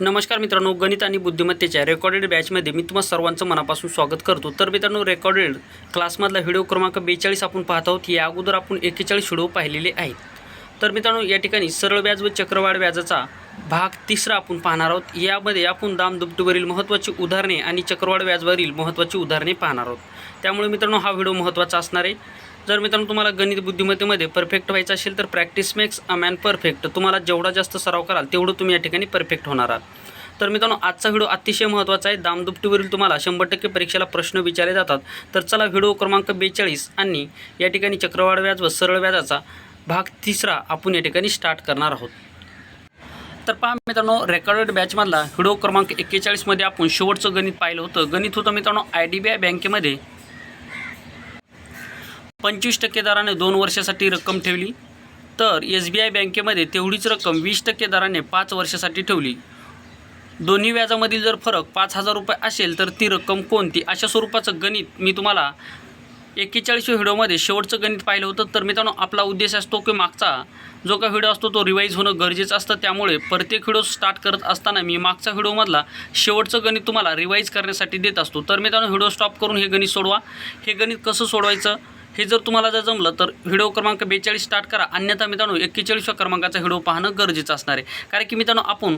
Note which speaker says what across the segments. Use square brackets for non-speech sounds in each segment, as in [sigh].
Speaker 1: नमस्कार मित्रांनो गणित आणि बुद्धिमत्तेच्या रेकॉर्डेड बॅचमध्ये मी तुम्हाला सर्वांचं मनापासून स्वागत करतो. तर मित्रांनो रेकॉर्डेड क्लासमधला व्हिडिओ क्रमांक बेचाळीस आपण पाहत आहोत. या अगोदर आपण एकेचाळीस व्हिडिओ पाहिलेले आहेत. तर मित्रांनो या ठिकाणी सरळ व्याज व चक्रवाढ व्याजाचा भाग तिसरा आपण पाहणार आहोत. यामध्ये आपण दामदुपटीवरील महत्त्वाची उदाहरणे आणि चक्रवाढ व्याजवरील महत्त्वाची उदाहरणे पाहणार आहोत. त्यामुळे मित्रांनो हा व्हिडिओ महत्त्वाचा असणार आहे. जर मित्रांनो तुम्हाला गणित बुद्धिमत्तेमध्ये परफेक्ट व्हायचं असेल तर practice makes a man perfect तुम्हाला जेवढा जास्त सराव कराल तेवढं तुम्ही या ठिकाणी परफेक्ट होणार आहात. तर मित्रांनो आजचा व्हिडिओ अतिशय महत्त्वाचा आहे. दामदुपटीवरील तुम्हाला शंभर टक्के परीक्षेला प्रश्न विचारले जातात. तर चला व्हिडिओ क्रमांक बेचाळीस आणि या ठिकाणी चक्रवाढ व्याज व सरळ व्याजाचा भाग तिसरा आपण या ठिकाणी स्टार्ट करणार आहोत. तर पहा मित्रांनो रेकॉर्डेड बॅचमधला व्हिडिओ क्रमांक एक्केचाळीसमध्ये आपण शेवटचं गणित पाहिलं होतं. गणित होतं मित्रांनो आय डी बी आय बँकेमध्ये पंचवीस टक्के दराने दोन वर्षासाठी रक्कम ठेवली तर एस बी आय बँकेमध्ये तेवढीच रक्कम वीस टक्के दराने पाच वर्षासाठी ठेवली. दोन्ही व्याजामधील जर फरक पाच हजार रुपये असेल तर ती रक्कम कोणती? अशा स्वरूपाचं गणित मी तुम्हाला एक्केचाळीसव्या व्हिडिओमध्ये शेवटचं गणित पाहिलं होतं. तर मित्रांनो आपला उद्देश असतो की मागचा जो काही व्हिडिओ असतो तो रिवाईज होणं गरजेचं असतं. त्यामुळे प्रत्येक व्हिडिओ स्टार्ट करत असताना मी मागचा व्हिडिओमधला शेवटचं गणित तुम्हाला रिवाईज करण्यासाठी देत असतो. तर मित्रांनो व्हिडिओ स्टॉप करून हे गणित सोडवा. हे गणित कसं सोडवायचं? हे जर तुम्हाला जर जमलं तर व्हिडिओ क्रमांक बेचाळीस स्टार्ट करा. अन्यथा मित्रांनो एक्केचाळीसव्या क्रमांकाचा व्हिडिओ पाहणं गरजेचं असणार आहे. कारण की मित्रांनो आपण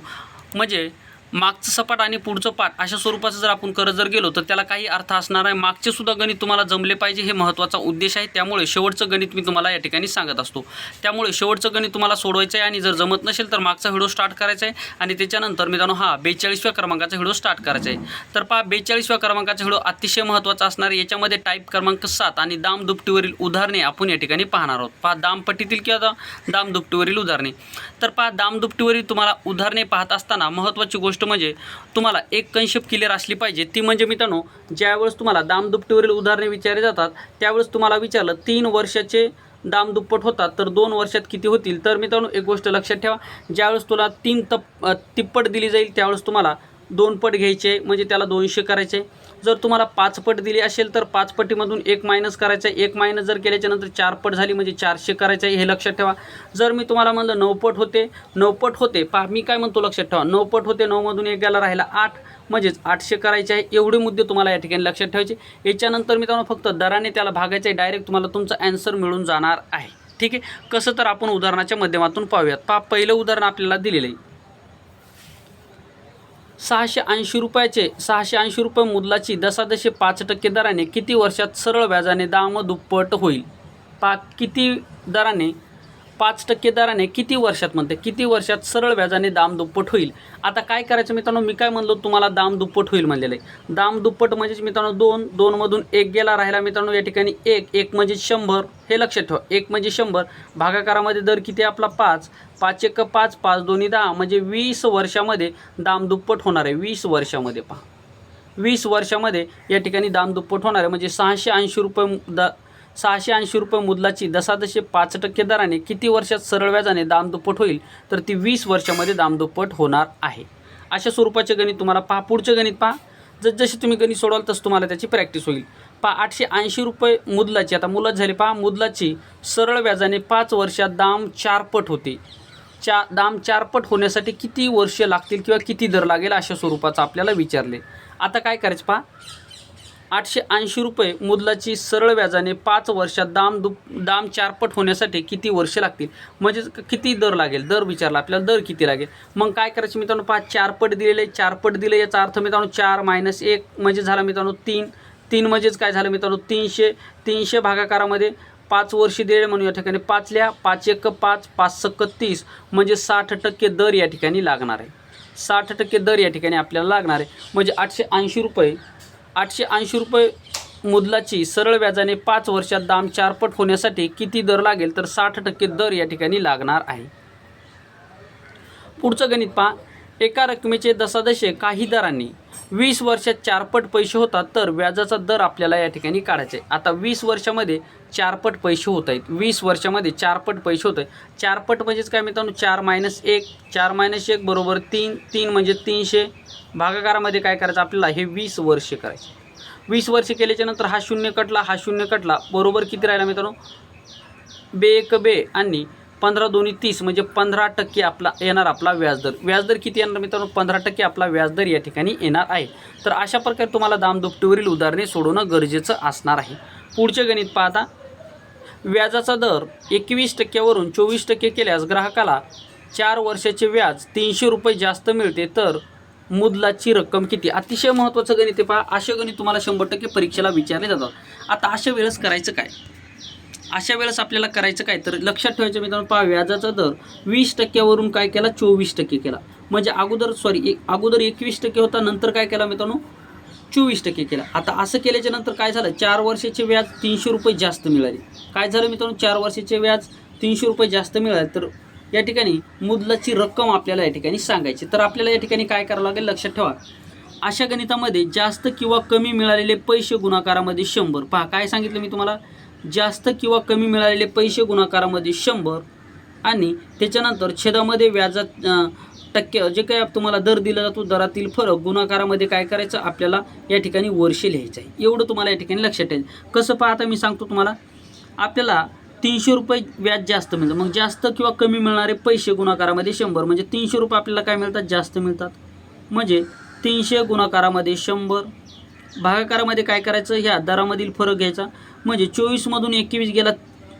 Speaker 1: म्हणजे मागचं सपाट आणि पुढचं पाठ अशा स्वरूपाचं जर आपण करत जर गेलो तर त्याला काही अर्थ असणार आहे. मागचे सुद्धा गणित तुम्हाला जमले पाहिजे हे महत्त्वाचा उद्देश आहे. त्यामुळे शेवटचं गणित मी तुम्हाला या ठिकाणी सांगत असतो. त्यामुळे शेवटचं गणित तुम्हाला सोडवायचं आहे आणि जर जमत नसेल तर मागचा व्हिडिओ स्टार्ट करायचा आहे आणि त्याच्यानंतर मित्रांनो हा बेचाळीसव्या क्रमांकाचा व्हिडिओ स्टार्ट करायचा आहे तर पहा बेचाळीसव्या क्रमांकाचा व्हिडिओ अतिशय महत्त्वाचा असणार आहे. याच्यामध्ये टाईप क्रमांक सात आणि दाम दुपटीवरील उदाहरणे आपण या ठिकाणी पाहणार आहोत. पहा दामपट्टीतील किंवा दाम दुपटीवरील उदाहरणे. तर पहा दाम दुपटीवरील तुम्हाला उदाहरणे पाहत असताना महत्त्वाची गोष्ट म्हणजे तुम्हाला एक कन्सेप्ट क्लिअर असली पाहिजे. ती म्हणजे मित्रांनो ज्यावेळेस तुम्हाला दामदुपटीवरील उदाहरणे विचारले जातात त्यावेळेस तुम्हाला विचारलं तीन वर्षाचे दाम दुप्पट होतात तर दोन वर्षात किती होतील? तर मित्रांनो एक गोष्ट लक्षात ठेवा ज्यावेळेस तुला तीन तप तिप्पट दिली जाईल त्यावेळेस तुम्हाला दोन पट घ्यायचे म्हणजे त्याला दोनशे करायचे. जर तुम्हाला पाच पट दिली असेल तर पाच पटीमधून एक मायनस करायचं आहे. एक मायनस जर केल्याच्यानंतर चार पट झाली म्हणजे चारशे करायचं आहे हे लक्षात ठेवा. जर मी तुम्हाला म्हणलं नऊपट होते नऊपट होते पा मी काय म्हणतो लक्षात ठेवा. नऊपट होते नऊमधून एक गेला राहिला आठ म्हणजेच आठशे करायचे आहे एवढे मुद्दे तुम्हाला या ठिकाणी लक्षात ठेवायचे. याच्यानंतर मी त्यांना फक्त दराने त्याला भागायचं आहे डायरेक्ट तुम्हाला तुमचं ॲन्सर मिळून जाणार आहे. ठीक आहे? कसं तर आपण उदाहरणाच्या माध्यमातून पाहूयात. पा पहिलं उदाहरण आपल्याला दिलेलं आहे. सहाशे ऐंशी रुपयाचे सहाशे ऐंशी रुपये मुदलाची दशादशे पाच टक्के दराने किती वर्षात सरळ व्याजाने दाम दुप्पट होईल? पा किती दराने पाच टक्के दराने किती वर्षात म्हणते किती वर्षात सरळ व्याजाने दाम दुप्पट होईल? आता काय करायचं मित्रांनो? मी काय म्हणलो तुम्हाला दाम दुप्पट होईल म्हणलेलं. आहे दाम दुप्पट म्हणजेच मित्रांनो दोन दोनमधून एक गेला राहिला मित्रांनो या ठिकाणी एक एक म्हणजे शंभर. हे लक्षात ठेवा एक म्हणजे शंभर. भागाकारामध्ये दर किती आपला? पाच. पाच एक पाच पाच दोन्ही दहा. म्हणजे वीस वर्षामध्ये दाम दुप्पट होणार आहे. वीस वर्षामध्ये पहा. वीस वर्षामध्ये या ठिकाणी दाम दुप्पट होणार आहे. म्हणजे सहाशे ऐंशी रुपये द सहाशे ऐंशी रुपये मुदलाची दशादशे पाच टक्के दराने किती वर्षात सरळ व्याजाने दाम दुप्पट होईल तर ती वीस वर्षामध्ये दाम दुप्पट होणार आहे. अशा स्वरूपाचे गणित तुम्हाला पहा पुढचं गणित पहा. जसजसे तुम्ही गणित सोडवाल तसं तुम्हाला त्याची प्रॅक्टिस होईल. पहा आठशे ऐंशी रुपये मुदलाची आता मुलात झाली पहा मुदलाची सरळ व्याजाने पाच वर्षात दाम चारपट होते. चा दाम चारपट होण्यासाठी किती वर्ष लागतील किंवा किती दर लागेल अशा स्वरूपाचं आपल्याला विचारले. आता काय करायचं पहा. आठशे ऐंशी रुपये मुदलाची सरळ व्याजाने पाच वर्षात दाम दुप दाम चारपट होण्यासाठी किती वर्ष लागतील? म्हणजे किती दर लागेल? दर विचारला. आपल्याला दर किती लागेल? मग काय करायचं मित्रांनो? पाच चारपट दिलेले चारपट दिले याचा अर्थ मित्रांनो चार मायनस एक म्हणजे झाला मित्रांनो तीन. तीन म्हणजेच काय झालं मित्रांनो? तीनशे तीनशे भागाकारामध्ये पाच वर्ष दिले म्हणून या ठिकाणी पाच लिहा. पाच एक पाच पाच सक्क तीस म्हणजे साठ टक्के दर या ठिकाणी लागणार आहे. साठ टक्के दर या ठिकाणी आपल्याला लागणार आहे. म्हणजे आठशे ऐंशी रुपये आठशे ऐंशी रुपये मुदलाची सरळ व्याजाने पाच वर्षात दाम चारपट होण्यासाठी किती दर लागेल तर साठ टक्के दर या ठिकाणी लागणार आहे. पुढचं गणित पहा. एका रकमेचे दशादशे काही दरांनी वीस वर्षात चारपट पैसे होतात तर व्याजाचा दर आपल्याला या ठिकाणी काढायचा. आहे आता वीस वर्षामध्ये चारपट पैसे होत आहेत. वीस वर्षामध्ये चारपट पैसे होत आहेत. चारपट म्हणजेच काय मित्रांनो? चार मायनस एक. चार मायनस एक बरोबर तीन. तीन म्हणजे तीनशे. भागाकारामध्ये काय करायचं? आपल्याला हे वीस वर्ष करायचे. वीस वर्ष केल्याच्यानंतर हा शून्य कटला हा शून्य कटला. बरोबर किती राहिला मित्रांनो? बे एक बे आणि पंधरा दोन्ही तीस म्हणजे पंधरा टक्के आपला येणार आपला व्याजदर. व्याजदर किती येणार मित्रांनो? पंधरा टक्के आपला व्याजदर या ठिकाणी येणार आहे. तर अशा प्रकारे तुम्हाला दामदुपटीवरील उदाहरणे सोडवणं गरजेचं असणार आहे. पुढचे गणित पाहता. व्याजाचा दर एकवीस टक्क्यावरून चोवीस टक्के केल्यास ग्राहकाला चार वर्षाचे व्याज तीनशे रुपये जास्त मिळते. तर मुदलाची रक्कम किती? अतिशय महत्त्वाचं गणित आहे पहा. असे गणित तुम्हाला शंभर टक्के परीक्षेला विचारले जातात. आता अशा वेळेस करायचं काय? अशा वेळेस आपल्याला करायचं काय? तर लक्षात ठेवायचं मित्रांनो पहा व्याजाचा दर वीस टक्क्यावरून काय केला? चोवीस टक्के केला. म्हणजे अगोदर सॉरी एक अगोदर एकवीस टक्के होता नंतर काय केला मित्रांनो? चोवीस टक्के केला. आता असं केल्याच्यानंतर काय झालं? चार वर्षाचे व्याज तीनशे रुपये जास्त मिळाले. काय झालं मित्रांनो? चार वर्षाचे व्याज तीनशे रुपये जास्त मिळाले. तर या ठिकाणी मुदलाची रक्कम आपल्याला या ठिकाणी सांगायची. तर आपल्याला या ठिकाणी काय करावं लागेल? लक्षात ठेवा. अशा गणितामध्ये जास्त किंवा कमी मिळालेले पैसे गुणाकारामध्ये शंभर. पहा काय सांगितलं मी तुम्हाला? जास्त किंवा कमी मिळालेले पैसे गुणाकारामध्ये शंभर आणि त्याच्यानंतर छेदामध्ये व्याजात टक्के जे काय तुम्हाला दर दिला जातो दरातील फरक गुणाकारामध्ये काय करायचं? आपल्याला या ठिकाणी वर्षे लिहायचं आहे. एवढं तुम्हाला या ठिकाणी लक्षात ठेवायचं कसं पाहता मी सांगतो तुम्हाला. आपल्याला तीनशे रुपये व्याज जास्त मिळतं. मग जास्त किंवा कमी मिळणारे पैसे गुणाकारामध्ये शंभर. म्हणजे तीनशे रुपये आपल्याला काय मिळतात? जास्त मिळतात. म्हणजे तीनशे गुणाकारामध्ये शंभर. भागाकारामध्ये काय करायचं? ह्या दरामधील फरक घ्यायचा. म्हणजे चोवीसमधून एकवीस गेला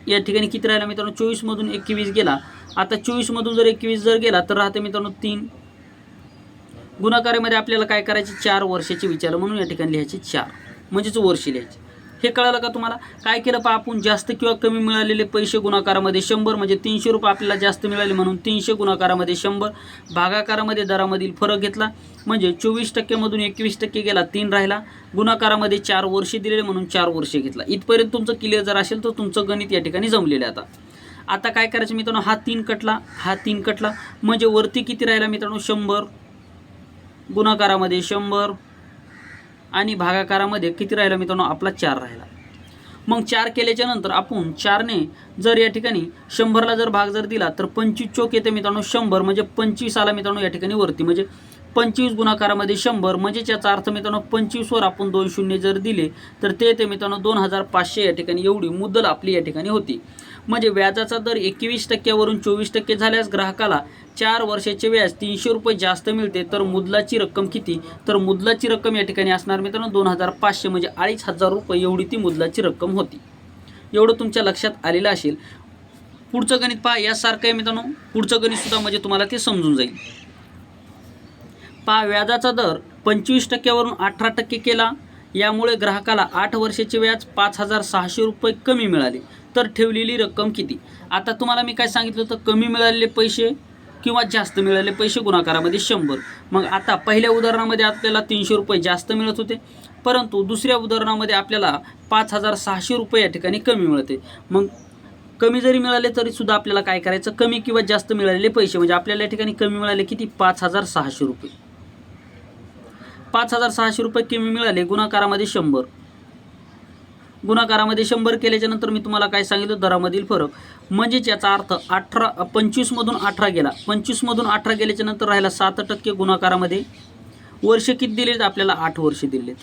Speaker 1: या ठिकाणी किती राहिला मित्रांनो? चोवीसमधून एकवीस गेला. आता चोवीसमधून जर एकवीस जर गेला तर राहते मित्रांनो तीन. गुणाकारामध्ये आपल्याला काय करायचे? चार वर्षाचे विचार म्हणून या ठिकाणी लिहायचे चार. म्हणजेच वर्ष लिहायचे. हे कळालं का तुम्हाला? काय केलं पहा आपण? जास्त किंवा कमी मिळालेले पैसे गुणाकारामध्ये शंभर म्हणजे तीनशे रुपये आपल्याला जास्त मिळाले म्हणून तीनशे गुणाकारामध्ये शंभर. भागाकारामध्ये दरामधील फरक घेतला. म्हणजे चोवीस टक्क्यामधून एकवीस टक्के गेला तीन राहिला. गुणाकारामध्ये चार वर्षे दिलेले म्हणून चार वर्षे घेतला. इथपर्यंत तुमचं क्लिअर जर असेल तर तुमचं गणित या ठिकाणी जमलेलं आता. आता काय करायचं मित्रांनो? हा तीन कटला. हा तीन कटला. म्हणजे वरती किती राहिला मित्रांनो? शंभर. गुणाकारामध्ये शंभर. आणि भागाकारामध्ये किती राहिला मित्रांनो? आपला चार राहिला. मग चार केल्याच्यानंतर आपण चारने जर या ठिकाणी शंभरला जर भाग जर दिला तर पंचवीस चोक येते मित्रांनो शंभर. म्हणजे पंचवीस आला मित्रांनो या ठिकाणी वरती. म्हणजे पंचवीस गुणाकारामध्ये शंभर. म्हणजे याचा अर्थ मित्रांनो पंचवीसवर आपण दोन शून्य जर दिले तर ते येते मित्रांनो दोन हजार पाचशे या ठिकाणी. एवढी मुद्दल आपली या ठिकाणी होती. म्हणजे व्याजाचा दर एकवीस टक्क्यावरून चोवीस टक्के झाल्यास ग्राहकाला चार वर्षाचे व्याज तीनशे रुपये जास्त मिळते. तर मुदलाची रक्कम किती? तर मुदलाची रक्कम या ठिकाणी असणार मित्रांनो दोन हजार पाचशे म्हणजे अडीच हजार रुपये एवढी ती मुदलाची रक्कम होती. एवढं तुमच्या लक्षात आलेलं असेल. पुढचं गणित पहा यासारखं आहे मित्रांनो. पुढचं गणितसुद्धा म्हणजे तुम्हाला ते समजून जाईल. पहा व्याजाचा दर पंचवीस टक्क्यावरून अठरा टक्के केला. यामुळे ग्राहकाला आठ वर्षाचे व्याज पाच हजार सहाशे रुपये कमी मिळाले. तर ठेवलेली रक्कम किती? आता तुम्हाला मी काय सांगितलं होतं? कमी मिळालेले पैसे किंवा जास्त मिळाले पैसे गुणाकारामध्ये शंभर. मग आता पहिल्या उदाहरणामध्ये आपल्याला तीनशे रुपये जास्त मिळत होते. परंतु दुसऱ्या उदाहरणामध्ये आपल्याला पाच हजार सहाशे रुपये या ठिकाणी कमी मिळते. मग कमी जरी मिळाले तरी सुद्धा आपल्याला काय करायचं? कमी किंवा जास्त मिळालेले पैसे. म्हणजे आपल्याला या ठिकाणी कमी मिळाले किती? पाच हजार सहाशे रुपये. पाच हजार सहाशे रुपये कमी मिळाले गुणाकारामध्ये शंभर. गुणाकारामध्ये शंभर केल्याच्यानंतर मी तुम्हाला काय सांगितलं? दरामधील फरक. म्हणजेच याचा अर्थ अठरा पंचवीसमधून अठरा गेला. पंचवीसमधून अठरा गेल्याच्यानंतर राहिला सात टक्के गुणाकारामध्ये वर्ष किती दिलेत? आपल्याला आठ वर्ष दिलेत.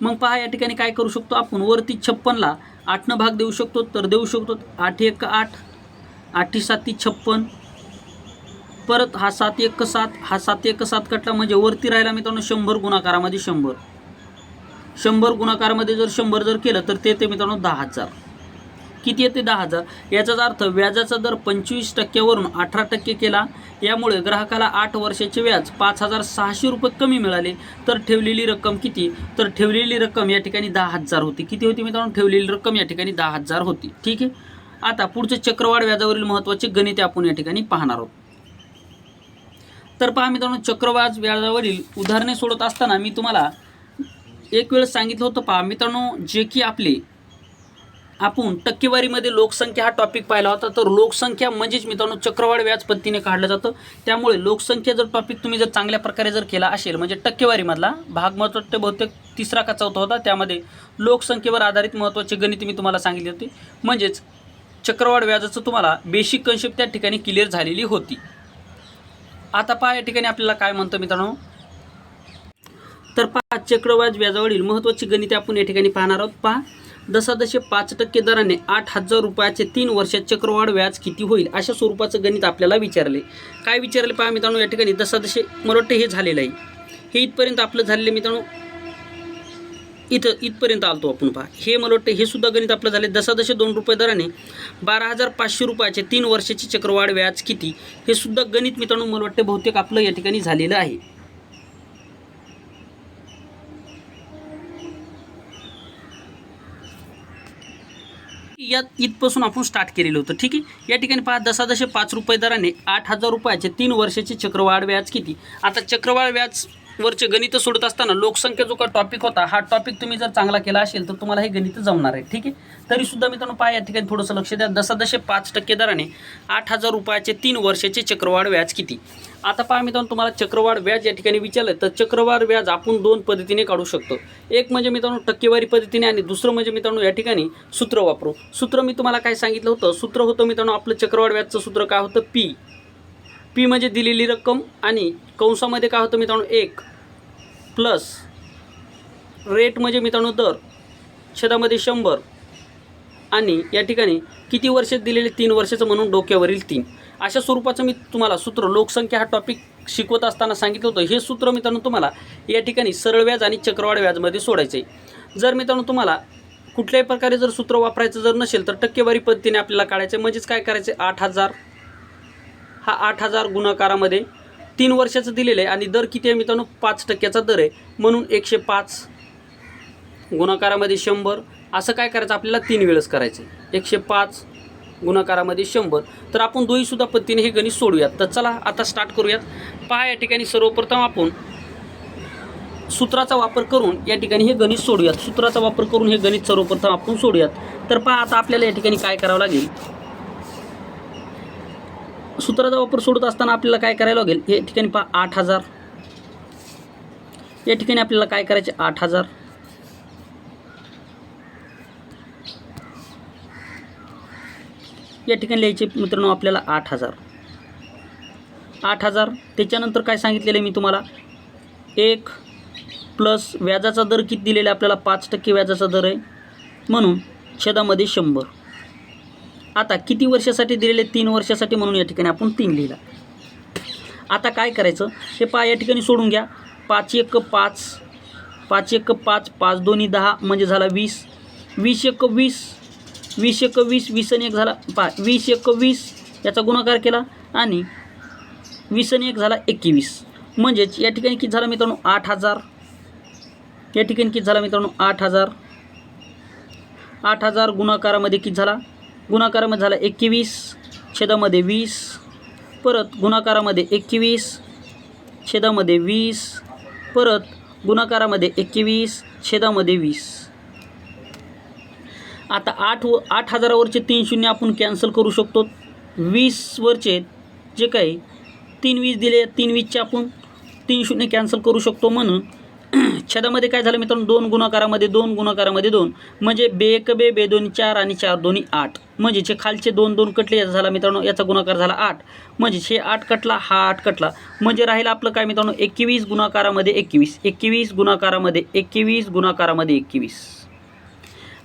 Speaker 1: मग पहा या ठिकाणी काय करू शकतो आपण? वरती छप्पनला आठनं भाग देऊ शकतो तर देऊ शकतो आठ एक आठ आठी साती छप्पन. परत हा सात एक सात हा सात एक सात कटला. म्हणजे वरती राहिला मित्रांनो शंभर गुणाकारामध्ये शंभर. शंभर गुणाकारामध्ये जर शंभर जर केलं तर ते येते मित्रांनो दहा हजार किती येते दहा हजार याचाच अर्थ व्याजाचा दर पंचवीस टक्क्यावरून अठरा टक्के केला. यामुळे ग्राहकाला आठ वर्षाचे व्याज पाच हजार सहाशे रुपये कमी मिळाले. तर ठेवलेली रक्कम किती? तर ठेवलेली रक्कम या ठिकाणी दहा हजार होती. किती होती मित्रांनो? ठेवलेली रक्कम या ठिकाणी दहा हजार होती. ठीक आहे? आता पुढचे चक्रवाढ व्याजावरील महत्त्वाचे गणिते आपण या ठिकाणी पाहणार आहोत. तर पहा मित्रांनो चक्रवाढ व्याजावरील उदाहरणे सोडत असताना मी तुम्हाला एक वेळ सांगितलं होतं पहा मित्रांनो जे की आपले आपण टक्केवारीमध्ये लोकसंख्या हा टॉपिक पाहिला होता तर लोकसंख्या म्हणजेच मित्रांनो चक्रवाढ व्याज पद्धतीने काढलं जातं. त्यामुळे लोकसंख्या जर टॉपिक तुम्ही जर चांगल्या प्रकारे जर केला असेल म्हणजे टक्केवारीमधला भाग महत्त्वाचे बहुतेक तिसरा का चौथा होता त्यामध्ये लोकसंख्येवर आधारित महत्त्वाचे गणित मी तुम्हाला सांगितले होते. म्हणजेच चक्रवाढ व्याजाचं तुम्हाला बेसिक कन्सेप्ट त्या ठिकाणी क्लिअर झालेली होती. आता पहा या ठिकाणी आपल्याला काय म्हणतं मित्रांनो? तर पहा चक्रव्याज व्याजावरील महत्त्वाची गणिते आपण या ठिकाणी पाहणार आहोत. पहा दशादशे पाच टक्के दराने आठ हजार रुपयाचे तीन वर्षात चक्रवाढ व्याज किती होईल अशा स्वरूपाचं गणित आपल्याला विचारले. काय विचारले पहा मित्रांनो या ठिकाणी दशादशे मला वाटतं हे झालेलं आहे. हे इथपर्यंत आपलं झालेलं मित्रांनो. इथं इथपर्यंत आलतो आपण पहा. हे मला वाटतं हे सुद्धा गणित आपलं झाले दशादशे दोन रुपये दराने बारा हजार पाचशे रुपयाचे तीन वर्षाची चक्रवाढ व्याज किती? हे सुद्धा गणित मित्रांनो मला वाटतं बहुतेक आपलं या ठिकाणी झालेलं आहे. यात इथपासून आपण स्टार्ट केलेलं होतं. ठीक आहे? या ठिकाणी पहा दसा दशे पाच रुपये दराने आठ हजार रुपयाचे तीन वर्षाचे चक्रवाढ व्याज किती? आता चक्रवाढ व्याज वरचे गणित सोडत असताना लोकसंख्या जो का टॉपिक होता हा टॉपिक तुम्ही जर चांगला केला असेल तर तुम्हाला हे गणित जमणार आहे ठीक आहे? तरी सुद्धा मित्रांनो पहा या ठिकाणी थोडंसं लक्ष द्या. दसादशे पाच टक्के दराने आठ हजार रुपयाचे तीन वर्षाचे चक्रवाढ व्याज किती? आता पहा मित्रांनो तुम्हाला चक्रवाढ व्याज या ठिकाणी विचारलं तर चक्रवाढ व्याज आपण दोन पद्धतीने काढू शकतो. एक म्हणजे मित्रांनो टक्केवारी पद्धतीने आणि दुसरं म्हणजे मित्रांनो या ठिकाणी सूत्र वापरू. सूत्र मी तुम्हाला काय सांगितलं होतं? सूत्र होतं मित्रांनो आपलं चक्रवाढ व्याजचं सूत्र काय होतं? पी पी म्हणजे दिलेली रक्कम आणि कंसामध्ये काय होतं मित्रांनो? एक प्लस रेट म्हणजे मित्रांनो दर छेदामध्ये शंभर आणि या ठिकाणी किती वर्षात दिलेले? तीन वर्षाचं म्हणून डोक्यावरील तीन. अशा स्वरूपाचं मी तुम्हाला सूत्र लोकसंख्या हा टॉपिक शिकवत असताना सांगितलं होतं. हे सूत्र मित्रांनो तुम्हाला या ठिकाणी सरळ व्याज आणि चक्रवाढ व्याजमध्ये सोडायचं आहे जर मित्रांनो तुम्हाला कुठल्याही प्रकारे जर सूत्र वापरायचं जर नसेल तर टक्केवारी पद्धतीने आपल्याला काढायचं आहे म्हणजेच काय करायचं आठ हजार हा आठ हजार गुणाकारामध्ये तीन वर्षाचं दिलेलं आहे आणि दर किती आहे मित्रांनो? पाच टक्क्याचा दर आहे. म्हणून एकशे पाच गुणाकारामध्ये शंभर. असं काय करायचं? आपल्याला तीन वेळेस करायचं आहे एकशे पाच गुणाकारामध्ये शंभर. तर आपण दोहीसुद्धा पद्धतीने हे गणित सोडूयात. तर चला आता स्टार्ट करूयात. पहा या ठिकाणी सर्वप्रथम आपण सूत्राचा वापर करून या ठिकाणी हे गणित सोडूयात. सूत्राचा वापर करून हे गणित सर्वप्रथम आपण सोडूयात. तर पहा आता आपल्याला या ठिकाणी काय करावं लागेल? सूत्राचा वापर सोडत असताना आपल्याला काय करायला लागेल? या ठिकाणी पहा आठ हजार. या ठिकाणी आपल्याला काय करायचे? आठ हजार. या ठिकाणी लिहायचे मित्रांनो आपल्याला आठ हजार. आठ हजार. त्याच्यानंतर काय सांगितलेलं आहे मी तुम्हाला? एक प्लस व्याजाचा दर किती दिलेला आपल्याला पाच टक्के व्याजाचा दर आहे. म्हणून छेदामध्ये शंभर. आता किती वर्षासाठी दिलेले? तीन वर्षासाठी म्हणून या ठिकाणी आपण तीन लिहिला. आता काय करायचं? हे पा या ठिकाणी सोडून घ्या. पाच एक पाच पाच एक पाच पाच दोन्ही दहा म्हणजे झाला वीस. वीस एक वीस वीस एक वीस वीस आणि एक झाला पा वीस एक वीस याचा गुणाकार केला आणि वीस आणि एक झाला एकवीस. म्हणजेच या ठिकाणी किती झाला मित्रांनो? आठ हजार. या ठिकाणी किती झाला मित्रांनो? आठ हजार. आठ हजार गुणाकारामध्ये किती झाला? गुणाकारामध्ये झाला एकवीस छेदामध्ये वीस परत गुणाकारामध्ये एकवीस छेदामध्ये वीस परत गुणाकारामध्ये एकवीस छेदामध्ये वीस. आता आठ व आठ हजारावरचे तीन शून्य आपण कॅन्सल करू शकतो. वीसवरचे जे काही तीन वीस दिले तीन वीसचे आपण तीन शून्य कॅन्सल करू शकतो म्हणून [clears throat] छेदामध्ये काय झालं मित्रांनो? दोन गुणाकारामध्ये दोन गुणाकारामध्ये दोन. म्हणजे बे एक बे बे दोन चार आणि चार दोन्ही आठ. म्हणजे जे खालचे दोन दोन कटले याचा झाला मित्रांनो याचा गुणाकार झाला आठ. म्हणजे हे आठ कटला हा आठ कटला. म्हणजे राहील आपलं काय मित्रांनो? एकवीस गुणाकारामध्ये एकवीस. एकवीस गुणाकारामध्ये एकवीस गुणाकारामध्ये एकवीस.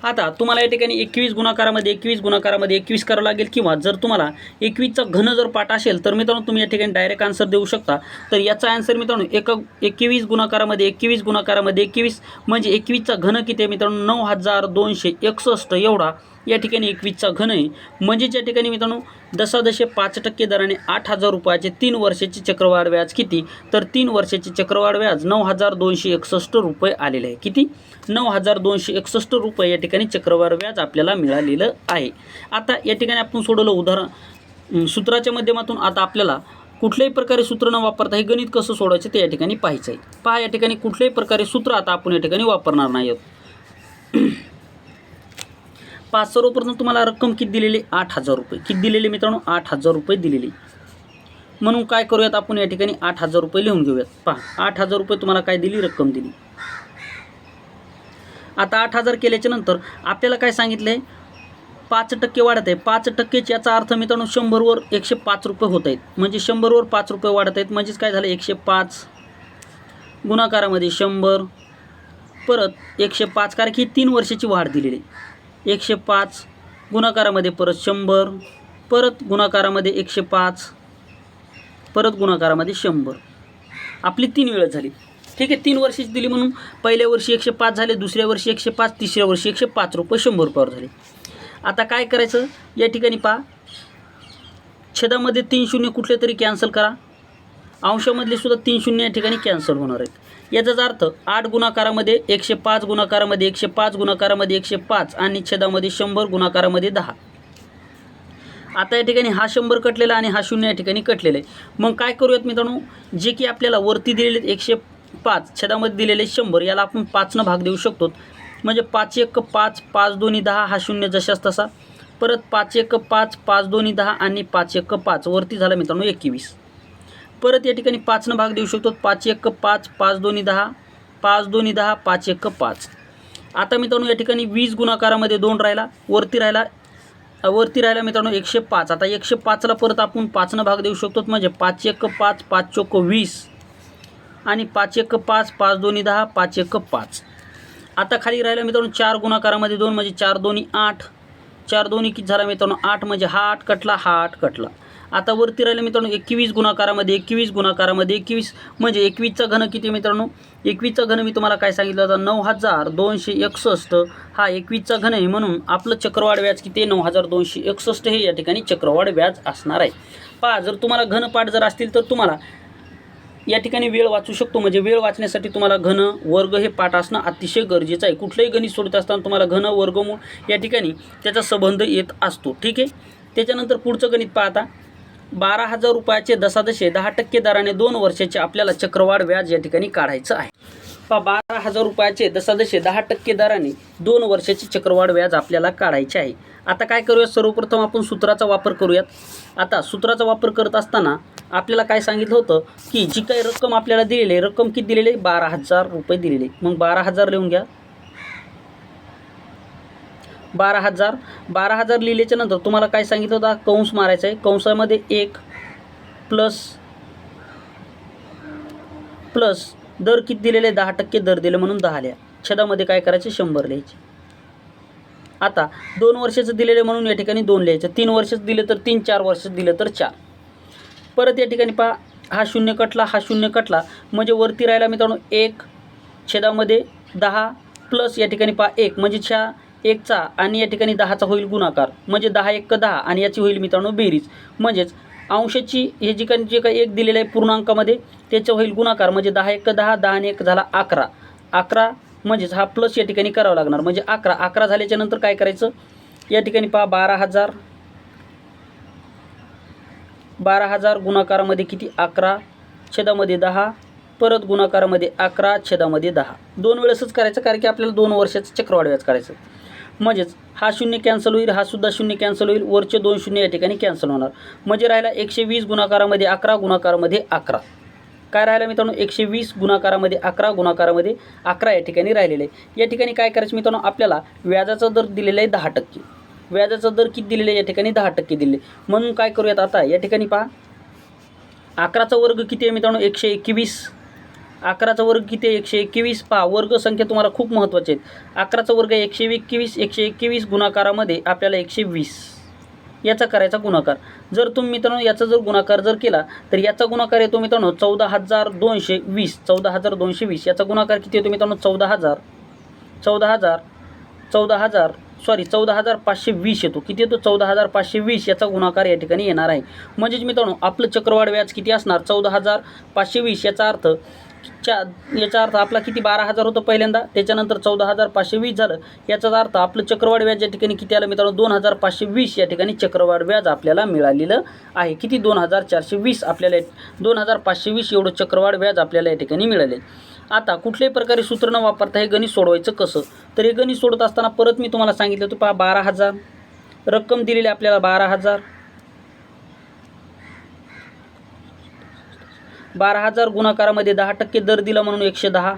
Speaker 1: आता तुम्हाला या ठिकाणी एकवीस गुणाकारामध्ये एकवीस गुणाकारामध्ये एकवीस करावं लागेल किंवा जर तुम्हाला एकवीसचा घन जर पाठ असेल तर मित्रांनो तुम्ही या ठिकाणी डायरेक्ट आन्सर देऊ शकता. तर याचा आन्सर मित्रांनो एक एकवीस गुणाकारामध्ये एकवीस गुणाकारामध्ये एकवीस म्हणजे एकवीसचा घन किती आहे मित्रांनो? नऊ हजार दोनशे एकसष्ट एवढा. या ठिकाणी एकवीसचा घन आहे. म्हणजेच या ठिकाणी मित्रांनो दशादशे पाच टक्के दराने आठ हजार रुपयाचे तीन वर्षाचे चक्रवाढ व्याज किती? तर तीन वर्षाचे चक्रवाढ व्याज नऊ हजार दोनशे एकसष्ट रुपये आलेले आहे. किती? नऊ हजार दोनशे एकसष्ट रुपये या ठिकाणी चक्रवाढ व्याज आपल्याला मिळालेलं आहे. आता या ठिकाणी आपण सोडवलं उदाहरण सूत्राच्या माध्यमातून आता आपल्याला कुठल्याही प्रकारे सूत्र न वापरता हे गणित कसं सोडायचं ते या ठिकाणी पाहायचं आहे. पहा या ठिकाणी कुठल्याही प्रकारे सूत्र आता आपण या ठिकाणी वापरणार नाही आहोत. पाच सर्वप्रथम तुम्हाला रक्कम किती दिलेली? आठ हजार रुपये. किती दिलेली मित्रांनो? आठ हजार रुपये दिलेली. म्हणून काय करूयात आपण या ठिकाणी? आठ हजार रुपये लिहून घेऊयात. पहा आठ हजार रुपये तुम्हाला काय दिली? रक्कम दिली. आता आठ हजार केल्याच्यानंतर आपल्याला काय सांगितलं आहे पाच टक्के वाढत आहे. पाच टक्केच याचा अर्थ मित्रांनो शंभरवर एकशे पाच रुपये होत आहेत. म्हणजे शंभरवर पाच रुपये वाढत आहेत. म्हणजेच काय झालं? एकशे पाच गुणाकारामध्ये शंभर परत एकशे पाच कारण की तीन वर्षाची वाढ दिलेली आहे. एकशे पाच गुणाकारामध्ये परत शंभर परत गुणाकारामध्ये एकशे पाच परत गुणाकारामध्ये शंभर. आपली तीन वेळ झाली. ठीक आहे तीन वर्षाची दिली म्हणून पहिल्या वर्षी एकशे पाच झाले दुसऱ्या वर्षी एकशे पाच तिसऱ्या वर्षी एकशे पाच रुपये शंभर रुपयावर झाले. आता काय करायचं? या ठिकाणी पहा. छेदामध्ये तीन शून्य कुठले तरी कॅन्सल करा. अंशामधले सुद्धा तीन शून्य या ठिकाणी कॅन्सल होणार आहेत. याचाच अर्थ आठ गुणाकारामध्ये एकशे पाच गुणाकारामध्ये एकशे पाच गुणाकारामध्ये एकशे पाच आणि छेदामध्ये शंभर गुणाकारामध्ये दहा. आता या ठिकाणी हा शंभर कटलेला आणि हा शून्य या ठिकाणी कटलेला आहे. मग काय करूयात मित्रांनो? जे की आपल्याला वरती दिलेले एकशे पाच छेदामध्ये दिलेले शंभर याला आपण पाचनं भाग देऊ शकतो. म्हणजे पाच एक पाच पाच दोन्ही दहा हा शून्य जशाच तसा. परत पाच एक पाच पाच दोन्ही दहा आणि पाच एक पाच. वरती झाला मित्रांनो एकवीस. परत या ठिकाणी पाचनं भाग देऊ शकतो. पाच एक पाच पाच दोन्ही दहा पाच दोन्ही दहा पाच एक पाच. आता मित्रांनो या ठिकाणी वीस गुणाकारामध्ये दोन राहिला वरती राहिला वरती राहिला मित्रांनो एकशे पाच. आता एकशे पाचला परत आपण पाचनं भाग देऊ शकतो म्हणजे पाच एक पाच पाच चोक वीस. आणि पाच एक पाच पाच दोन्ही दहा पाच एक पाच. आता खाली राहिला मित्रांनो चार गुणाकारामध्ये दोन म्हणजे चार दोन्ही आठ. चार दोन्ही किती झाला मित्रांनो आठ म्हणजे हा आठ कटला हा आठ कटला. आता वरती राहिले मित्रांनो एकवीस गुणाकारामध्ये एकवीस गुणाकारामध्ये एकवीस म्हणजे एकवीसचा घन किती मित्रांनो? एकवीसचा घन मी तुम्हाला काय सांगितलं होतं? नऊ हजार दोनशे एकसष्ट. हा एकवीसचा घन आहे म्हणून आपलं चक्रवाढ व्याज किती आहे? नऊ हजार दोनशे एकसष्ट हे या ठिकाणी चक्रवाढ व्याज असणार आहे. पहा जर तुम्हाला घनपाठ जर असतील तर तुम्हाला या ठिकाणी वेळ वाचू शकतो. म्हणजे वेळ वाचण्यासाठी तुम्हाला घन वर्ग हे पाठ असणं अतिशय गरजेचं आहे. कुठलंही गणित सोडत असताना तुम्हाला घन वर्गमूळ या ठिकाणी त्याचा संबंध येत असतो. ठीक आहे? त्याच्यानंतर पुढचं गणित पाहता बारा हजार रुपयाचे दशादशे दहा टक्के दराने दोन वर्षाचे आपल्याला चक्रवाढ व्याज या ठिकाणी काढायचं आहे. पहा बारा हजार रुपयाचे दशादशे दहा टक्के दराने दोन वर्षाचे चक्रवाढ व्याज आपल्याला काढायचे आहे. आता काय करूयात? सर्वप्रथम आपण सूत्राचा वापर करूयात. आता सूत्राचा वापर करत असताना आपल्याला काय सांगितलं होतं? की जी काही रक्कम आपल्याला दिलेली आहे रक्कम किती दिलेली आहे? बारा हजार रुपये दिलेले. मग बारा हजार लिहून घ्या. बारा हजार. बारा हजार लिहिल्याच्या नंतर तुम्हाला काय सांगितलं होतं? कंस मारायचा आहे कंसामध्ये एक प्लस प्लस दर किती दिलेले? दहा टक्के दर दिले म्हणून दहा लिहा. छेदामध्ये काय करायचे? शंभर लिहायचे. आता दोन वर्षाचं दिलेले म्हणून या ठिकाणी दोन लिहायचं. तीन वर्षाचं दिलं तर तीन चार वर्षाचं दिलं तर चार. परत या ठिकाणी पहा हा शून्य कटला हा शून्य कटला. म्हणजे वरती राहिला मित्रांनो एक छेदामध्ये दहा प्लस या ठिकाणी पहा एक. म्हणजे छा एकचा आणि या ठिकाणी दहाचा होईल गुणाकार. म्हणजे दहा एक दहा आणि याची होईल मित्रांनो बेरीज. म्हणजेच अंशाची हे जी काही जे काही एक दिलेलं आहे पूर्णांकामध्ये त्याचं होईल गुणाकार. म्हणजे दहा एक दहा दहा आणि एक झाला अकरा. अकरा म्हणजेच हा प्लस या ठिकाणी करावा लागणार. म्हणजे अकरा. अकरा झाल्याच्यानंतर काय करायचं? या ठिकाणी पहा बारा हजार बारा हजार गुणाकारामध्ये किती? अकरा छेदामध्ये दहा. परत गुणाकारामध्ये अकरा छेदामध्ये दहा. दोन वेळेसच करायचं कारण की आपल्याला दोन वर्षाचं चक्रवाढ व्याज करायचं. म्हणजेच हा शून्य कॅन्सल होईल हा सुद्धा शून्य कॅन्सल होईल वरचे दोन शून्य या ठिकाणी कॅन्सल होणार. म्हणजे राहिला एकशे वीस गुणाकारामध्ये अकरा गुणाकारामध्ये अकरा. काय राहिलं मित्रांनो? एकशे वीस गुणाकारामध्ये अकरा गुणाकारामध्ये अकरा या ठिकाणी राहिलेले आहे. या ठिकाणी काय करायचं मित्रांनो? आपल्याला व्याजाचा दर दिलेला आहे दहा टक्के. व्याजाचा दर किती दिलेला आहे? या ठिकाणी दहा टक्के दिले म्हणून काय करूयात आता? या ठिकाणी पहा. अकराचा वर्ग किती आहे मित्रांनो? एकशे एकवीस. अकराचा वर्ग किती आहे? एकशे एकवीस. पहा वर्ग संख्या तुम्हाला खूप महत्त्वाचे आहेत. अकराचा वर्ग एकशे एकवीस एकशे एकवीस गुणाकारामध्ये आपल्याला एकशे वीस. याचा करायचा गुणाकार. जर तुम्ही मित्रांनो याचा जर गुणाकार जर केला तर याचा गुणाकार येतो मित्रांनो चौदा हजार दोनशे वीस. चौदा हजार दोनशे वीस. याचा गुणाकार किती येतो मित्रांनो? चौदा हजार. चौदा हजार. चौदा हजार. सॉरी चौदा हजार पाचशे वीस येतो. किती येतो? चौदा हजार पाचशे वीस याचा गुणाकार या ठिकाणी येणार आहे. म्हणजेच मित्रांनो आपलं चक्रवाढ व्याज किती असणार? चौदा हजार पाचशे वीस याचा अर्थ च्या याचा अर्थ आपला किती? बारा हजार होतं पहिल्यांदा. त्याच्यानंतर चौदा हजार पाचशे वीस झालं. याचाच अर्थ आपलं चक्रवाढ व्याज या ठिकाणी किती आलं मित्रांनो? दोन हजार पाचशे वीस या ठिकाणी चक्रवाढ व्याज आपल्याला मिळालेलं आहे. किती? दोन हजार चारशे वीस आपल्याला दोन हजार पाचशे वीस एवढं चक्रवाढ व्याज आपल्याला या ठिकाणी मिळाले आता कुठल्याही प्रकारे सूत्र न वापरता हे गणित सोडवायचं कसं? तर हे गणित सोडत असताना परत मी तुम्हाला सांगितलं होतं पहा बारा हजार. रक्कम दिलेली आपल्याला बारा हजार. बारा हजार गुणाकारामध्ये दहा टक्के दर दिला म्हणून एकशे दहा.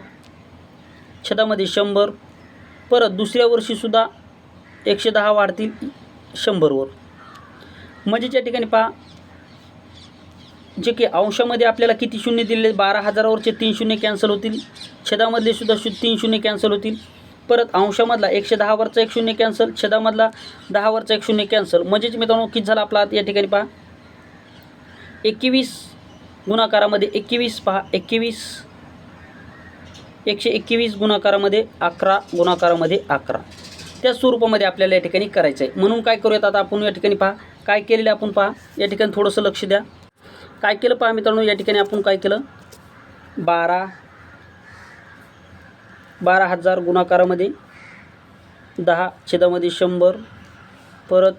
Speaker 1: छदामध्ये शंभर. परत दुसऱ्या वर्षीसुद्धा एकशे दहा वाढतील शंभरवर. म्हणजेच या ठिकाणी पहा जे की अंशामध्ये आपल्याला किती शून्य दिले बारा हजारावरचे तीन शून्य कॅन्सल होतील. छेदामधले सुद्धा शू तीन शून्य कॅन्सल होतील. परत अंशामधला एकशे दहावरचा एक शून्य कॅन्सल छेदामधला दहावरचा एक शून्य कॅन्सल म्हणजेच मित्रांनो किती झाला आपला या ठिकाणी पहा. एकवीस गुणाकारामध्ये एकवीस पहा एकवीस. एकशे एकवीस गुणाकारामध्ये अकरा गुणाकारामध्ये अकरा. त्या स्वरूपामध्ये आपल्याला या ठिकाणी करायचं आहे म्हणून काय करूयात आता आपण या ठिकाणी पहा. काय केलेलं आपण पहा. या ठिकाणी थोडंसं लक्ष द्या. काय केलं पहा मित्रांनो? या ठिकाणी आपण काय केलं? बारा. बारा हजार गुणाकारामध्ये दहा छेदामध्ये शंभर. परत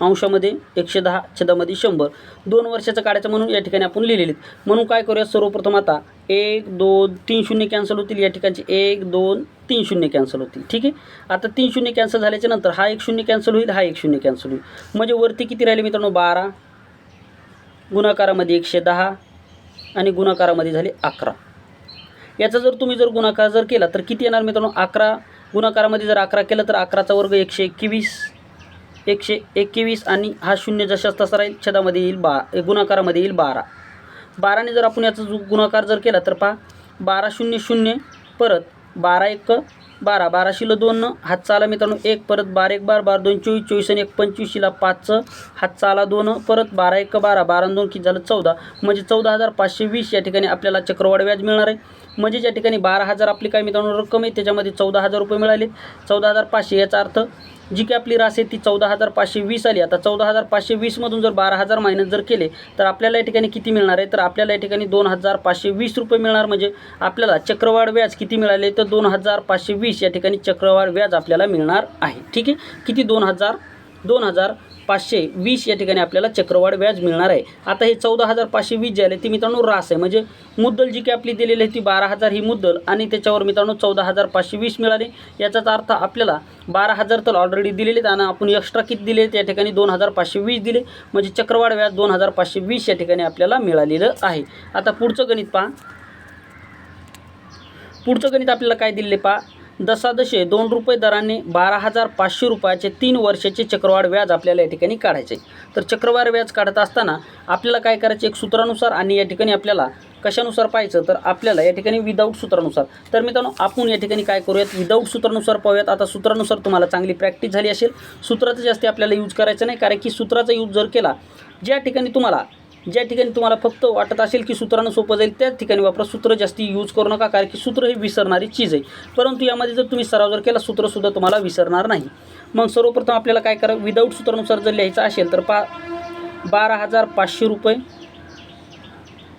Speaker 1: अंशामध्ये एकशे दहा छेदामध्ये शंभर. दोन वर्षाचं काढायचं म्हणून या ठिकाणी आपण लिहिलेले म्हणून काय करूया सर्वप्रथम आता एक दोन तीन शून्य कॅन्सल होतील या ठिकाणचे. एक दोन तीन शून्य कॅन्सल होतील. ठीक आहे? आता तीन शून्य कॅन्सल झाल्याच्यानंतर हा एक शून्य कॅन्सल होईल हा एक शून्य कॅन्सल होईल. म्हणजे वरती किती राहिले मित्रांनो? बारा. गुणाकारामध्ये एकशे दहा आणि गुणाकारामध्ये झाले अकरा. याचा जर तुम्ही जर गुणाकार जर केला तर किती येणार मित्रांनो? अकरा. गुणाकारामध्ये जर अकरा केलं तर अकराचा वर्ग एकशे एकवीस. एकशे एकवीस आणि हा शून्य जशाच तसा राहील. छेदामध्ये येईल बा गुणाकारामध्ये येईल बारा. बाराने जर आपण याचा जो गुणाकार जर केला तर पहा बारा शून्य शून्य परत बारा एक बारा. बाराशीला दोन हातचा आला मित्रांनो एक परत बारा एक बार. बारा दोन चोवीस. चोवीस आणि एक पंचवीसशीला पाच हातचा आला दोन परत बारा एक बारा. बारा दोन किती झालं? चौदा. म्हणजे चौदा हजार पाचशे वीस या ठिकाणी आपल्याला चक्रवाढ व्याज मिळणार आहे. म्हणजे या ठिकाणी बारा हजार आपली काय मित्रांनो रक्कम आहे. त्याच्यामध्ये चौदा हजार रुपये मिळाले. चौदा हजार पाचशे याचा अर्थ जी काही आपली रास आहे ती चौदा हजार पाचशे वीस आली. आता चौदा हजार पाचशे वीसमधून जर बारा हजार मायनस जर केले तर आपल्याला या ठिकाणी किती मिळणार आहे? तर आपल्याला या ठिकाणी दोन हजार पाचशे वीस रुपये मिळणार. म्हणजे आपल्याला चक्रवाढ व्याज किती मिळाले? तर दोन हजार पाचशे वीस या ठिकाणी चक्रवाढ व्याज आपल्याला मिळणार आहे. ठीक आहे? किती? दोन हजार दोन हजार पाचशे वीस या ठिकाणी आपल्याला चक्रवाढ व्याज मिळणार आहे. आता हे चौदा हजार पाचशे वीस जे आले ती मित्रांनो रास आहे. म्हणजे मुद्दल जी काही आपली दिलेली आहे ती बारा हजार ही मुद्दल आणि त्याच्यावर मित्रांनो चौदा हजार पाचशे वीस मिळाले. याचाच अर्थ आपल्याला बारा हजार तर ऑलरेडी दिलेले आहेत आणि आपण एक्स्ट्रा किती दिले आहेत? या ठिकाणी दोन हजार पाचशे वीस दिले. म्हणजे चक्रवाढ व्याज दोन हजार पाचशे वीस या ठिकाणी आपल्याला मिळालेलं आहे. आता पुढचं गणित पहा. पुढचं गणित आपल्याला काय दिलेले पहा? दसादशे दोन रुपये दराने बारा हजार पाचशे रुपयाचे तीन वर्षाचे चक्रवाढ व्याज आपल्याला या ठिकाणी काढायचे तर चक्रवाढ व्याज काढत असताना आपल्याला काय करायचे एक सूत्रानुसार आणि या ठिकाणी आपल्याला कशानुसार पाहायचं? तर आपल्याला या ठिकाणी विदाऊट सूत्रानुसार. तर मित्रांनो आपण या ठिकाणी काय करूयात? विदाऊट सूत्रानुसार पाहूयात. आता सूत्रानुसार तुम्हाला चांगली प्रॅक्टिस झाली असेल. सूत्राचं जास्ती आपल्याला यूज करायचं नाही कारण की सूत्राचा यूज जर केला ज्या ठिकाणी तुम्हाला ज्या ठिकाणी तुम्हाला फक्त वाटत असेल की सूत्रानं सोपं जाईल त्याच ठिकाणी वापरा. सूत्र जास्ती यूज करू नका कारण की सूत्र ही विसरणारी चीज आहे. परंतु यामध्ये जर तुम्ही सराव जर केला सूत्रसुद्धा तुम्हाला विसरणार नाही. मग सर्वप्रथम आपल्याला काय करा विदाऊट सूत्रानुसार जर लिहायचं असेल तर पा बारा हजार पाचशे रुपये.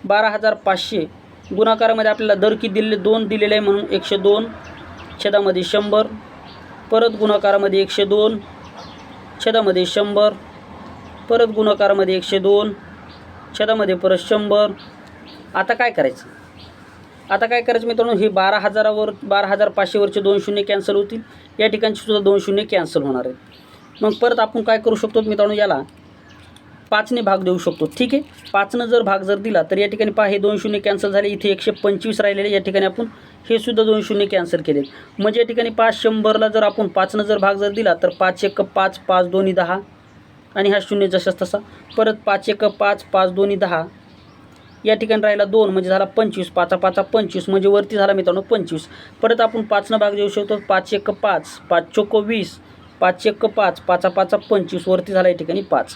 Speaker 1: बारा हजार पाचशे. गुणाकारामध्ये आपल्याला दर की दिलेले? दोन दिलेले आहे म्हणून एकशे दोन. छेदामध्ये शंभर. परत गुणाकारामध्ये एकशे दोन. छेदामध्ये शंभर. परत गुणाकारामध्ये एकशे दोन. छेदामध्ये परत शंभर. आता काय करायचं? आता काय करायचं मित्रांनो? हे बारा हजारावर बारा हजार पाचशेवरचे दोन शून्य कॅन्सल होतील. या ठिकाणचे सुद्धा दोन शून्य कॅन्सल होणार आहेत. मग परत आपण काय करू शकतो मित्रांनो याला? पाचने भाग देऊ शकतो. ठीक आहे? पाचनं जर भाग जर दिला तर या ठिकाणी पहा हे दोन शून्य कॅन्सल झाले. इथे एकशे पंचवीस राहिलेले या ठिकाणी आपण हे सुद्धा दोन शून्य कॅन्सल केले. म्हणजे या ठिकाणी पाच शंभरला जर आपण पाचनं जर भाग जर दिला तर पाच एक पाच पाच दोन्ही दहा. आणि हा शून्य जसाच तसा. परत पाच एक पाच पाच दोन्ही दहा. या ठिकाणी राहिला दोन म्हणजे झाला पंचवीस. पाचा पाचा पंचवीस. म्हणजे वरती झाला मित्रांनो पंचवीस. परत आपण पाचनं भाग देऊ शकतो. पाच एक पाच. पाच चोक वीस. पाच एक पाच. पाचा पाचा पंचवीस. वरती झाला या ठिकाणी पाच.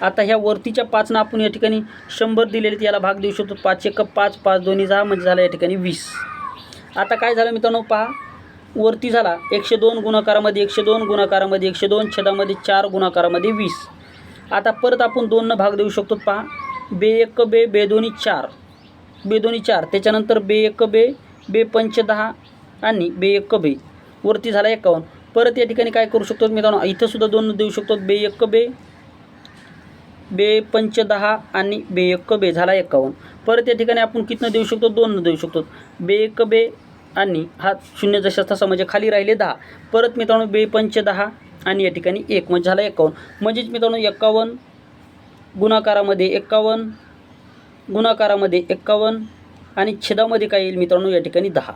Speaker 1: आता ह्या वरतीच्या पाचनं आपण या ठिकाणी शंभर दिलेले याला भाग देऊ शकतो. पाच एक पाच पाच दोन्ही दहा म्हणजे झाला या ठिकाणी वीस. आता काय झालं मित्रांनो? पहा. वरती झाला. एकशे दोन गुणाकारामध्ये एकशे दोन गुणाकारामध्ये एकशे दोन छेदामध्ये चार गुणाकारामध्ये वीस. आता परत आपण दोननं भाग देऊ शकतो. पहा. बे एक बे बे दोन्ही चार. बे दोन्ही चार. त्याच्यानंतर बे एक बे बे पंच दहा आणि बे एक बे. वरती झाला एकावन्न. परत या ठिकाणी काय करू शकतो मित्रांनो? इथंसुद्धा दोन देऊ शकतो. बे एक बे बे पंच दहा आणि बे एक बे. झाला एकावन्न. परत या ठिकाणी आपण कितनं देऊ शकतो? दोन देऊ शकतो. बे एक बे आणि हा शून्य जशा तसा म्हणजे खाली राहिले दहा. परत मित्रांनो बेपंच दहा आणि या ठिकाणी एक. म्हणजे झाला एकावन्न. म्हणजेच मित्रांनो एकावन्न गुणाकारामध्ये एकावन्न गुणाकारामध्ये एकावन्न आणि छेदामध्ये काय येईल मित्रांनो या ठिकाणी दहा.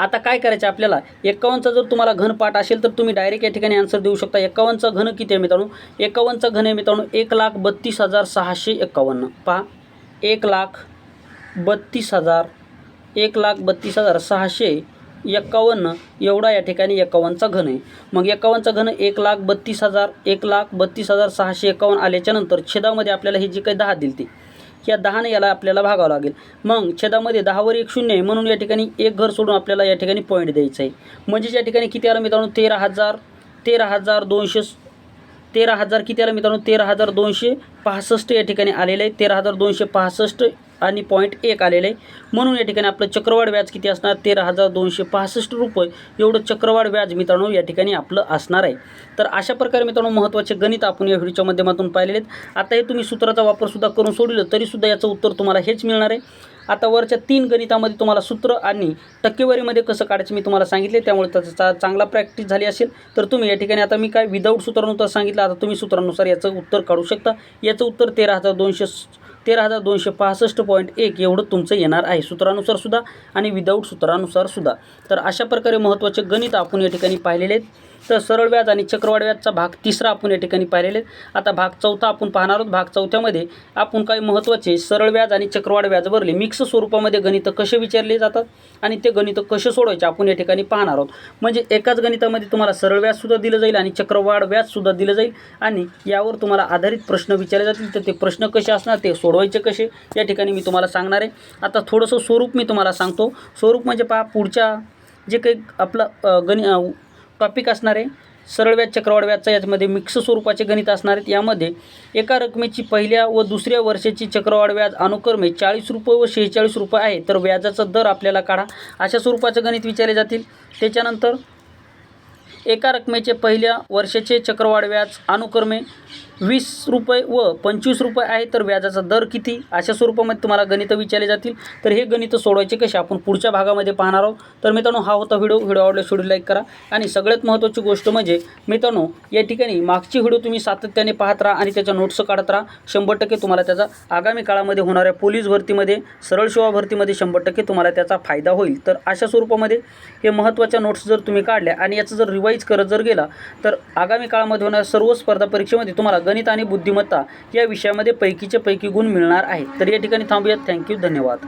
Speaker 1: आता काय करायचं आपल्याला? एकावन्नचा जर तुम्हाला घन पाठ असेल तर तुम्ही डायरेक्ट या ठिकाणी आन्सर देऊ शकता. एकावन्नचा घन किती आहे मित्रांनो? एकावन्नचा घन आहे मित्रांनो एक लाख बत्तीस हजार सहाशे एकावन्न. पहा एक लाख बत्तीस हजार एक लाख बत्तीस हजार सहाशे एक्कावन्न एवढा या ठिकाणी एकावन्नचा घन आहे. मग एकावन्नचा घन एक लाख बत्तीस हजार एक लाख बत्तीस हजार सहाशे एकावन्न आल्याच्यानंतर छेदामध्ये आपल्याला हे जी काही दहा दिली ती या दहाने याला आपल्याला भागावं लागेल. मग छेदामध्ये दहावर एक शून्य आहे म्हणून या ठिकाणी एक घर सोडून आपल्याला या ठिकाणी पॉईंट द्यायचं आहे. म्हणजेच या ठिकाणी किती आलं मित्रांनो? तेरा हजार तेरा हजार दोनशे तेरा हजार किती आलं मित्रांनो? तेरा हजार दोनशे पासष्ट या ठिकाणी आलेलं आहे. तेरा हजार दोनशे पासष्ट आणि पॉईंट एक आलेलं आहे. म्हणून या ठिकाणी आपलं चक्रवाढ व्याज किती असणार? तेरा हजार दोनशे पासष्ट रुपये. एवढं चक्रवाढ व्याज मित्रांनो या ठिकाणी आपलं असणार आहे. तर अशा प्रकारे मित्रांनो महत्त्वाचे गणित आपण या व्हिडिओच्या माध्यमातून पाहिलेले आहेत. आता हे तुम्ही सूत्राचा वापरसुद्धा करून सोडलं तरीसुद्धा याचं उत्तर तुम्हाला हेच मिळणार आहे. आता वरच्या तीन गणितामध्ये तुम्हाला सूत्र आणि टक्केवारीमध्ये कसं काढायचं मी तुम्हाला सांगितले त्यामुळे त्याचा चांगला प्रॅक्टिस झाली असेल. तर तुम्ही या ठिकाणी आता मी काय विदाऊट सूत्रानुसार सांगितलं आता तुम्ही सूत्रानुसार याचं उत्तर काढू शकता. याचं उत्तर तेरा हजार दोनशे तेरा हजार दोनशे पासष्ट पॉईंट एक एवढं तुमचं येणार आहे. सूत्रानुसार सुद्धा आणि विदाऊट सूत्रानुसार सुद्धा. तर अशा प्रकारे महत्त्वाचे गणित आपण या ठिकाणी पाहिलेले आहेत. तर सरळ व्याज आणि चक्रवाढ व्याजचा भाग तिसरा आपण या ठिकाणी पाहिलेले आता भाग चौथा आपण पाहणार आहोत. भाग चौथ्यामध्ये आपण काही महत्त्वाचे सरळ व्याज आणि चक्रवाढ व्याज भरले. मिक्स स्वरूपामध्ये गणितं कसे विचारले जातात आणि ते गणितं कसे सोडवायचे आपण या ठिकाणी पाहणार आहोत. म्हणजे एकाच गणितामध्ये तुम्हाला सरळ व्याजसुद्धा दिलं जाईल आणि चक्रवाढ व्याजसुद्धा दिलं जाईल आणि यावर तुम्हाला आधारित प्रश्न विचारले जातील. तर ते प्रश्न कसे असणार ते सोडवायचे कसे या ठिकाणी मी तुम्हाला सांगणार आहे. आता थोडंसं स्वरूप मी तुम्हाला सांगतो. स्वरूप म्हणजे पहा पुढच्या जे काही आपलं गणि टॉपिक असणार आहे. सरळ व्याज चक्रवाढ व्याजचा याच्यामध्ये मिक्स स्वरूपाचे गणित असणार आहेत. यामध्ये एका रकमेची पहिल्या व दुसऱ्या वर्षाची चक्रवाढ व्याज अनुक्रमे चाळीस रुपये व शेहेचाळीस रुपये आहे. तर व्याजाचा दर आपल्याला काढा. अशा स्वरूपाचं गणित विचारले जातील. त्याच्यानंतर एका रकमेचे पहिल्या वर्षाचे चक्रवाढ व्याज अनुक्रमे वीस रुपये व पंचवीस रुपये आहे तर व्याजाचा दर किती? अशा स्वरूपामध्ये तुम्हाला गणितं विचारले जातील. तर हे गणितं सोडवायचे कसे? आपण पुढच्या भागामध्ये पाहणार आहोत. तर मित्रांनो हा होता व्हिडिओ. व्हिडिओ आवडल्यास व्हिडिओ लाईक करा. आणि सगळ्यात महत्त्वाची गोष्ट म्हणजे मित्रांनो या ठिकाणी मागची व्हिडिओ तुम्ही सातत्याने पाहत राहा आणि त्याच्या नोट्स काढत राहा. शंभर टक्के तुम्हाला त्याचा आगामी काळामध्ये होणाऱ्या पोलीस भरतीमध्ये सरळ सेवा भरतीमध्ये शंभर टक्के तुम्हाला त्याचा फायदा होईल. तर अशा स्वरूपामध्ये हे महत्त्वाच्या नोट्स जर तुम्ही काढल्या आणि याचं जर रिवाईज करत जर गेला तर आगामी काळामध्ये होणाऱ्या सर्व स्पर्धा परीक्षेमध्ये तुम्हाला गणित आणि बुद्धिमत्ता या विषयामध्ये पैकीचे पैकी गुण मिळणार आहेत. तर या ठिकाणी थांबूयात. थँक्यू धन्यवाद.